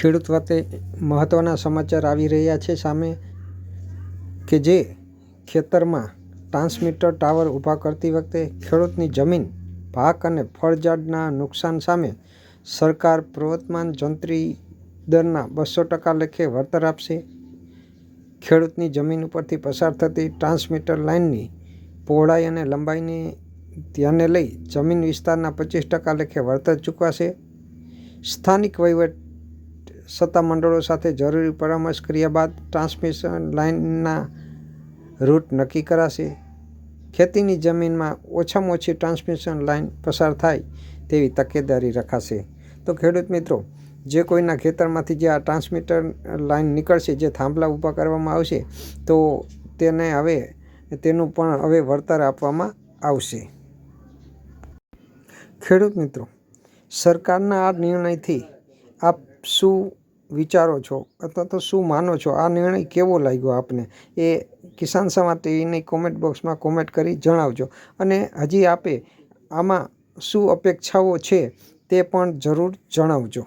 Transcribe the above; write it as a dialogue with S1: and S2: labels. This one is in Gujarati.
S1: ખેડૂત વતે મહત્ત્વના સમાચાર આવી રહ્યા છે સામે કે જે ખેતરમાં ટ્રાન્સમીટર ટાવર ઊભા કરતી વખતે ખેડૂતની જમીન, પાક અને ફળઝાડના નુકસાન સામે સરકાર પ્રવર્તમાન જંત્રી દરના બસો ટકા લેખે વળતર આપશે. ખેડૂતની જમીન ઉપરથી પસાર થતી ટ્રાન્સમીટર લાઇનની પહોળાઈ અને લંબાઈને ધ્યાને લઈ જમીન વિસ્તારના પચીસ ટકા લેખે વળતર ચૂકવાશે. સ્થાનિક વહીવટ સત્તામંડળો સાથે જરૂરી પરામર્શ કર્યા બાદ ટ્રાન્સમિશન લાઇનના રૂટ નક્કી કરાશે. ખેતીની જમીનમાં ઓછામાં ઓછી ટ્રાન્સમિશન લાઇન પસાર થાય તેવી તકેદારી રખાશે. તો ખેડૂત મિત્રો, જે કોઈના ખેતરમાંથી જે આ ટ્રાન્સમીટર લાઇન નીકળશે, જે થાંભલા ઊભા કરવામાં આવશે, તો તેને હવે, તેનું પણ હવે વળતર આપવામાં આવશે. ખેડૂત મિત્રો, સરકારના આ નિર્ણયથી આપ શું વિચારો છો અથવા તો શું માનો છો? આ નિર્ણય કેવો લાગ્યો આપને? એ કિસાન સમાજ ટીવીની કોમેન્ટ બોક્સમાં કોમેન્ટ કરી જણાવજો. અને હજી આપે આમાં શું અપેક્ષાઓ છે તે પણ જરૂર જણાવજો.